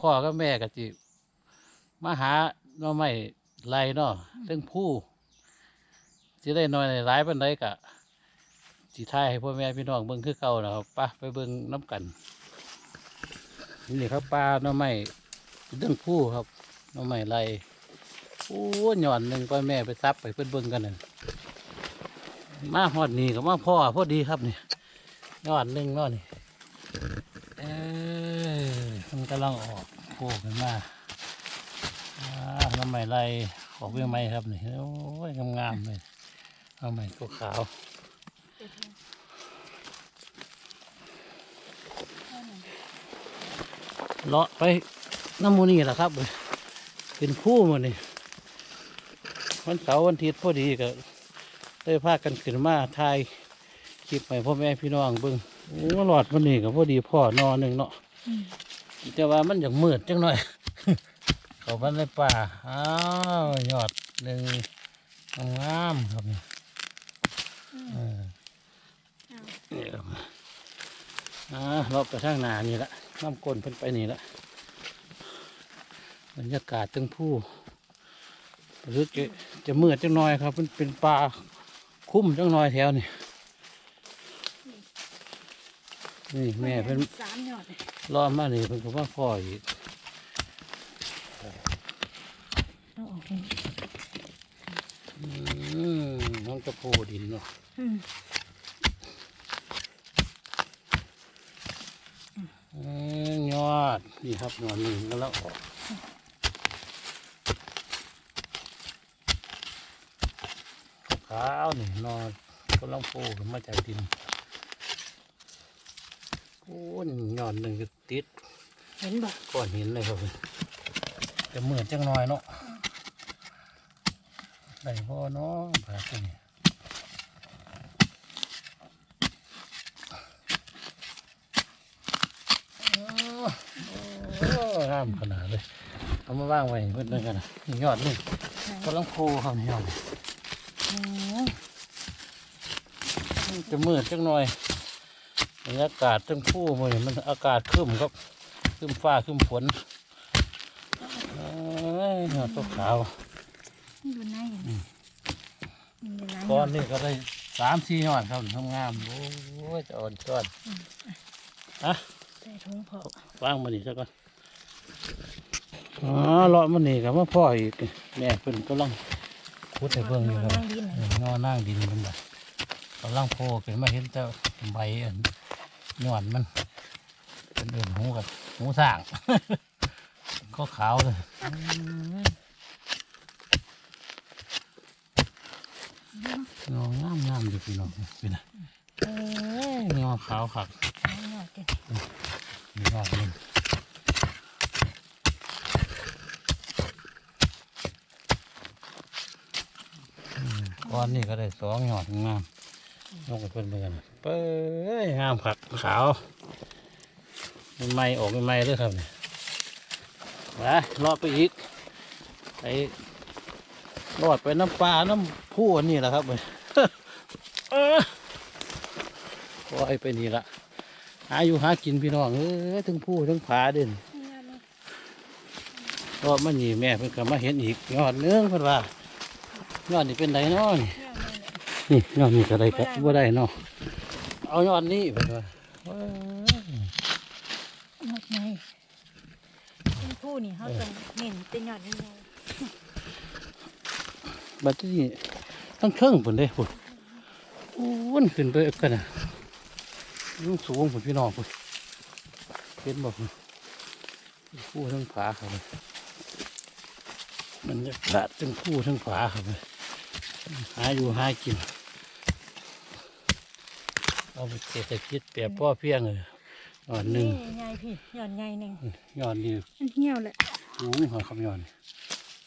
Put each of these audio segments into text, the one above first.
นี้พ่อกับแม่ก็จิมาหาหน่อไม้ไรเนาะเรื่องผู้สิได้น้อยหลายปานใดกะสิทายให้พ่อแม่พี่น้องเบิ่งคือเก่านะครับไปไปเบิ่งน้ำกันนี่ครับปลาหน่อไม้เรื่องผู้ครับหน่อไม้ไรโอ้หย่อนหนึ่งพ่อแม่ไปซับไปเพิ่นเบิ่งกันนั่นมาฮอดนี่ก็มาพ่อพอดีครับนี่หย่อนหนึ่งเนาะนี่เอ้ยมันกำลังออก โผล่ขึ้นมาน้ำใหม่ไรออกเบี้ยไหมครับนี่โอ้ยงามๆเลยน้ำใหม่ตัวขาวเลาะไปน้ำมูนี่แหละครับเป็นคู่หมันนี่วันเสาร์วันอาทิตย์พอดีก็ได้พากันขึ้นมาถ่ายคลิปให้พ่อแม่พี่น้องเบิ่งโอ้หลอดมันนี่กับพอดีพ่อนอนหนึ่งเนาะ แต่ว่ามันอย่างมืดจังหน่อย เขาพันในป่า อ้าว ยอดหนึ่งงามๆครับนี่เออนี่ครับอ่าเราไปทางหนานี่ละน้ำกลนเพิ่นไปนี่ละบรรยากาศตั้งผู้รู้สึกจะจะมืดจังหน่อยครับ มันเป็นป่าคุ้มจังหน่อยแถวนี่นี่แม่เพิ่นสามยอด รอมานี่เพิ่นก็มาพ่ออีกเอาออกไปอืมน้องจะโพดินเนาะอืมเอ้ยยอดนี่ครับหนอนหนึ่งก็แล้วออกขาวๆนี่นอนก็ลังโผล่ขึ้นมาจากดินโอ้ยยอดหนึ่งก็ ติดเห็นบ่ก้อนหินเลยครับจะเหมือนจังน้อยเนาะได้พ่อเนาะปลาตัวนี้โอ้โอ้งามขนาดเลยเอามาว่างไว้เพื่อนด้วยกันนะนี่ยอดนี่กำลังโพครับนี่ยอดนี่โอ้จะมืดจังหน่อย บรรยากาศจังผู้มือมันอากาศครึ้มครับครึ้มฟ้าครึ้มฝนเอ้ยยอดตัวขาวอยู่ไหนอะมันอยู่ไหนก้อนนี่ก็ได้สามสี่ยอดครับทำงามโอ้ยจะอ่อนก้อนอะใส่ถุงพอวางมันนี่ซะก่อนอ๋อเลาะมันนี่กับมาพ่ออีกแม่เพิ่นกำลังพุดให้เบิ่งอยู่ครับนั่งดินเอองอนั่งดินมันแบบกำลังโผล่ขึ้นมาเห็นแต่ใบอัน หย่อนมันเป็นเอื่นหูกับหูสร้าง ก็ขาวเลยงองามงามอยู่พี่น้องเป็นไงเอ้ยงอขาวขักมีงอกนึงก้อนนี่ก็ได้สองหยอดงามยกไปเพิ่นเบิ่งเป้ยงามขัก ขาวมันไม่ออกไม่ไม่เลยครับเนี่ยมาลอดไปอีกไปรอดไปน้ำปลาน้ำผู้นนี้แหละครับเออปล่อยไปนี่ละหาอยู่หากินพี่น้องเอ้ยทั้งผู้ทั้งผาเด่นรอบมันนี่แม่เพิ่นก็มาเห็นอีกยอดเนื้อเพิ่นว่ายอดนี่เป็นไรเนาะนี่นี่ยอดนี่ก็ได้ก็บ่ได้เนาะเอายอดนี้เพิ่นว่า เว้ยยอดไงเป็นผู้นี่เขาต้องเน้นเป็นยอดนี่ไงบัดนี้ทั้งเครื่องเพิ่นเด้พุ่นอ้วนขึ้นไปกันน่ะมันสูงพุ่นพี่น้องพุ่นเห็นบ่พุ่นผู้ทั้งผาครับมันจะกาดทั้งผู้ทั้งผาครับหาอยู่หากิน เอาไปเศรษฐกิจแบบพ่อเพียงเลยยอดหนึ่งไงพี่ยอดไงหนึ่งยอดนี่มันเหี่ยวแหละสูงหัวคำยอดนี่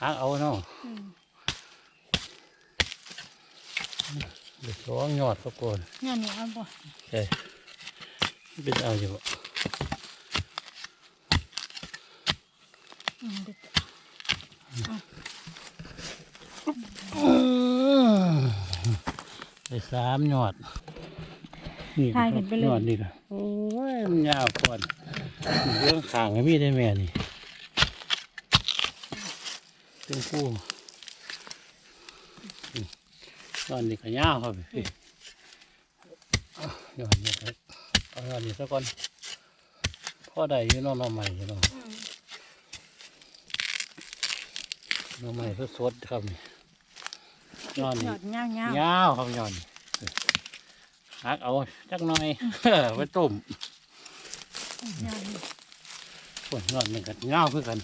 หาเอาเนาะอืมเด็กสองยอดก็โกนยอดนี่เอาบ่ใช่เป็นเอาอยู่บ่อืมเด็ดอื้อได้สามยอด นี่ทายกันไปเลยยอดนี่ก็โอ้ยมันยาวก่อนเรื่องขางก็มีได้แม่นี่เรื่องผู้อืมนอนนี่ก็ยาวครับพี่เอานอนนี่ครับเอานอนนี่สักก่อนพ่อได้อยู่เนอนนอนใหม่อยู่เนาะอืมนอนใหม่สดๆครับนี่นอนหนี่ยอดเงาเงายาวครับยอน หักเอาจักหน่อยไว้ต้มยอดนี่ปวดนอนหนึ่งกันยาวคือกัน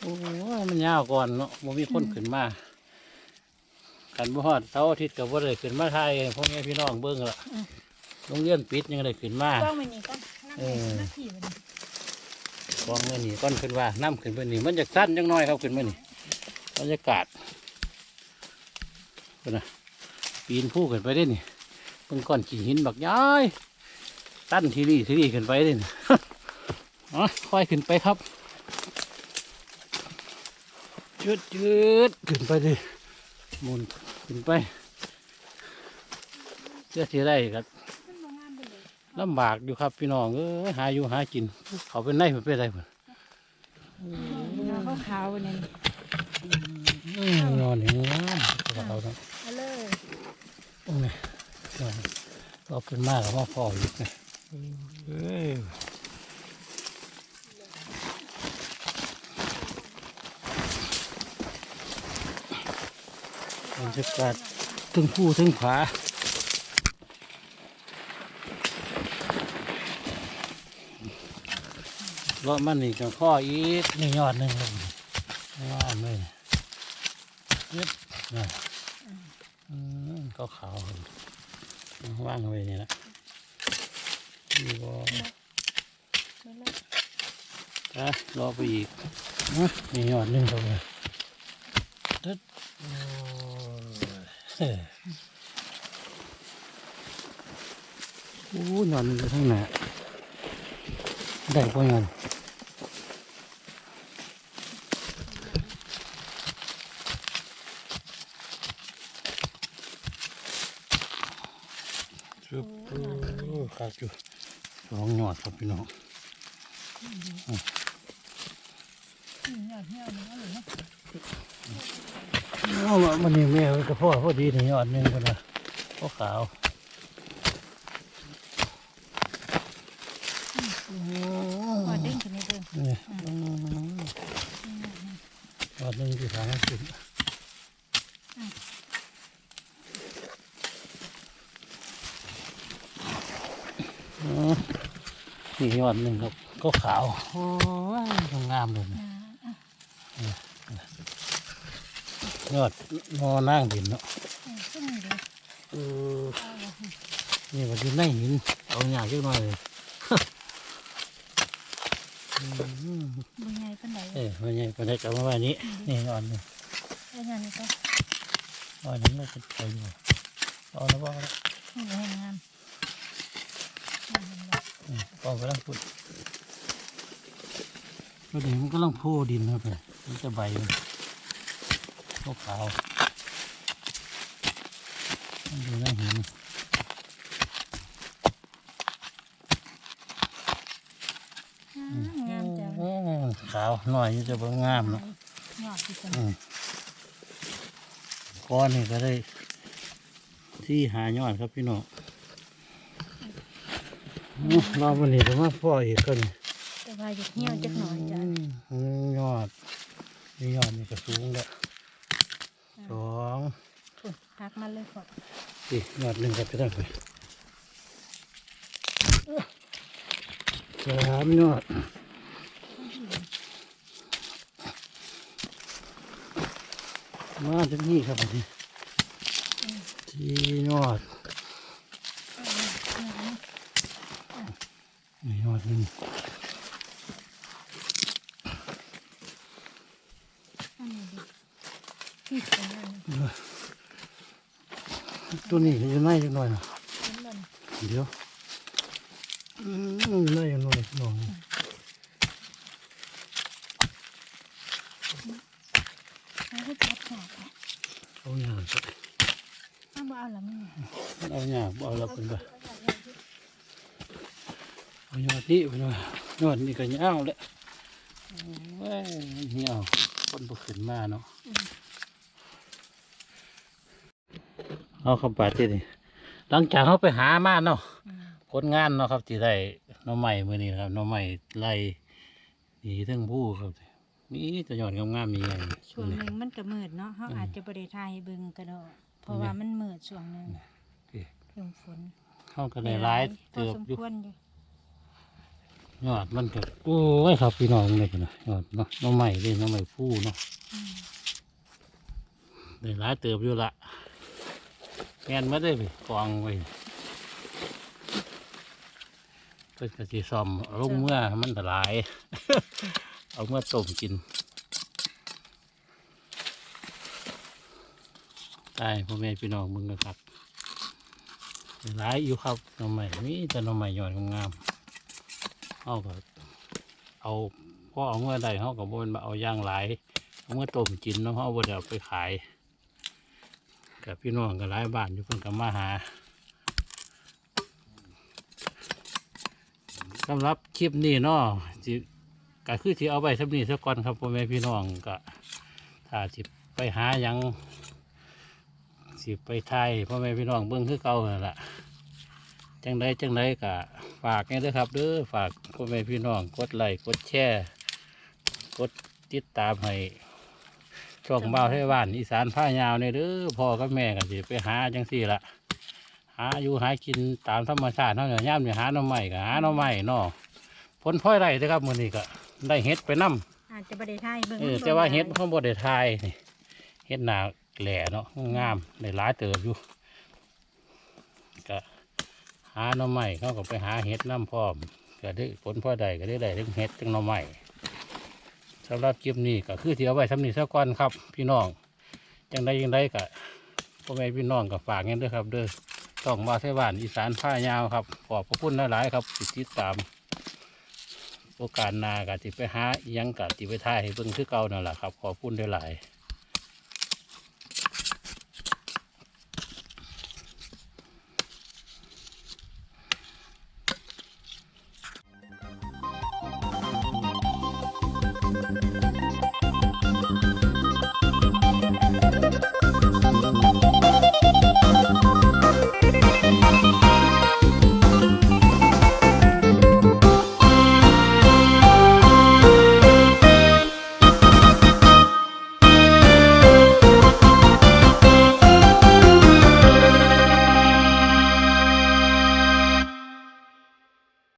โอ้ยมันยาวก่อนเนาะบ่มีคนขึ้นมากันบ่ฮอดเสาร์อาทิตย์ก็บ่ได้ขึ้นมาไทยพ่อแม่พี่น้องเบิ่งละโรงเรียนปิดยังได้ขึ้นมากล้องมันนี่ก็นั่งเออหน้าที่มันก องเมื่อนี่ก้อนขึ้นว่าน้ำขึ้นไปนี่มันจะสั้นจังน้อยครับขึ้นมานี่บรรยากาศเป็นะปีนผู้ขึ้นไปได้นี่เป็นก้อนขี้หินบักย้ายตั้นทีนี่ทีนี่ขึ้นไปได้นี่อ๋อค่อยขึ้นไปครับจืดจืดขึ้นไปดิมุนขึ้นไปเพื่อที่ได้ครับ มันบ่งามไปเลยลำบากอยู่ครับพี่น้องเอ้ยหาอยู่หากิน เขาเป็นไนมันเป็นอะไรพุ่นเงาขาวๆนั่นอืมนอนอย่างนี้เขาต้องเอาเลยตรงนี้นอนเราขึ้นมากแล้วว่าพออยู่ไงเอ้ยบรรยากาศถึงผู้ถึงผา เลาะมันนี่กับข้ออีกนี่ยอดหนึ่งเลยงามเลยยึดนะอืมก็ขาวๆว่างไว้นี่ละนี่ก็เอาเลยอะรอไปอีกนะนี่ยอดหนึ่งตรงนี้ตึ๊ดโอ้ยเฮ้ยโอ้ยอนอยู่ข้างหน้าได้ปะยอน อ้ขาดอยู่สองยอดครับพี่น้องอืมหยอดเงาเนาะเลยเนาะเอาละมันนี่แม่ไว้กับพ่อพอดีนี่ยอดหนึ่งคนละพ่อขาว หอดเด้งขึ้นมาเบิ่ง นี่ยอดหนึ่งที่สามสิบ นี่ยอดหนึ่งครับ ก็ขาว โอ้ยงามเลยนะอ่าอะยอดงอนั่งดินเนาะเอาขึ้นนี่เลยเออเอาละนี่มันอยู่ในหิน เอาหยาเยอะหน่อยเลยอืมบ่ใหญ่ปานใดเออมันยังเป็นได้กลับมาว่านี้ นี่ยอดหนึ่งเอาอย่างนี้ก็ยอดหนึ่งเราจะไปอยู่เอาแล้วบอกแล้วนี่บ่ให้งาม งามเลยอืมก็กำลังพุดก็เดี๋ยวมันกำลังโพดินครับเนี่ยมันจะใบมันขาวขาวๆมันดูน่าเห็นอ่างามจังโอ้ขาวหน่อยอยู่จะเบิ่งงามเนาะหยอดที่กันอืมก้อนนี่ก็ได้ที่หายอดครับพี่น้อง อื้อรอบวันนี้จะมาพ่ออีกก็นี่แต่ว่าอยากเหี่ยวจักหน่อยจ้ะอืมยอดนี่ยอดนี่ก็สูงแล้วสองพุ่นพักมาเลยก่อนสี่ยอดหนึ่งครับพี่น้องไปสามยอดมาถึงนี่ครับอันนี้สี่ยอดนี่ยอดหนึ่งอันนี้ดิที่เป็นอันนี้ตัวนี้อยู่ในจังหน่อยนะเป็นเลยเดี๋ ยวอืมอยู่ในจังหน่อยพี่น้องให้จับหอกอะเอาอ ย่างสักเอาถ้าบ่เอาละมึงเอาเนี่ยบ่เอาแล้วเป็นบ่เอายอดนี่เป็นว่ายอดนี่ก็ยาวเลยเว้ยเหี่ยวคนบ่ขึ้นมาเนาะเอาคำปาที่นี่หลังจากเขาไปหามาเนาะอืมผลงานเนาะครับที่ได้หน้องใหม่มือนี้นะครับหน้องใหม่ไล่ดีทั้งผู้ครับมีแต่ยอดงามๆมีไงช่วงหนึงมันก็มืดเนาะเฮาอาจจะบ่ได้ถ่ายให้เบิ่งก็ได้เพราะว่ามันมืดช่วงหนึงเรื่องฝนเขาก็ได้ร้ายพอเติบสมอยู่ควรอ ยอดมันก็โอ้ยครับพี่น้องเลยนะยอดเนาะน้องใหม่เลยน้องใหม่ผู้เนาะอืมได้ร้ายเติบอยู่ละแม่นไม่ได้ไปกองไว้เพิ่นก็สิซ่อมลงเมื่อมันละลาย เอาเมื่อต้มกินได้พ่อแม่พี่น้องมึงนะครับได้ร้ายอยู่ครับน้องใหม่มีแต่น้องใหม่ยอดงามๆ เอาก็เอาพอเอาเมื่อใดเขาก็บนมาเอาย่างหลายเอาเมื่อต้มกินเนาะเขาบ่ได้เอาไปขายกับพี่น้องกับหลายบ้านอยู่เพิ่นก็มาหาสำหรับคลิปนี้เนาะสิก็คือที่เอาไปสำนี้ซะก่อนครับพ่อแม่พี่น้องก็ถ้าสิไปหาหยังสิไปไทยพ่อแม่พี่น้องเบิ่งคือเก่านั่นล่ะ จังไดจังไดก็ฝากนี่เด้อครับเด้อฝากพ่อแม่พี่น้องกดไลค์กดแชร์กดติดตามให้ช่องบ่าวไทยบ้านอีสานผ้ายาวเนี่ยเด้อพ่อกับแม่กันสิไปหาจังสี่ละหาอยู่หากินตามธรรมชาติเท่าเนี่ยย่ามเนี่ยหาหน่อไม้ก็หาหน่อไม้เนาะผลพลอยได้เด้อครับมื้อนี้ก็ได้เฮ็ดไปนํอาจจะบ่ได้ถ่ายให้เบิ่งเออแต่ว่าเฮ็ดเขาบ่ได้ทายนี่เฮ็ดหนาแหล่เนาะงามได้หลายเติบอยู่ก็หาหน่อไม้เขาก็ไปหาเฮ็ดน้ำพร้อมก็ได้ผลพลอได้ก็ได้ได้ทั้งเฮ็ดทั้งหน่อไม้สำหรับคลิปนี้ก็คือที่เอาไว้ทำนี้สักก่อนครับ พี่น้องจังได้ยังได้ก็พ่อแม่พี่น้องก็ฝากเงี้ยด้วยครับ เด้อต้องมาเทบ้านอีสานผ้ายาวครับ ขอบพระคุณหลายๆครับติดตามโอกาสหนากะติไปหายังกะติไปท่ายให้เบิ่งคือเก่านั่นแหละครับ ขอบคุณหลายๆ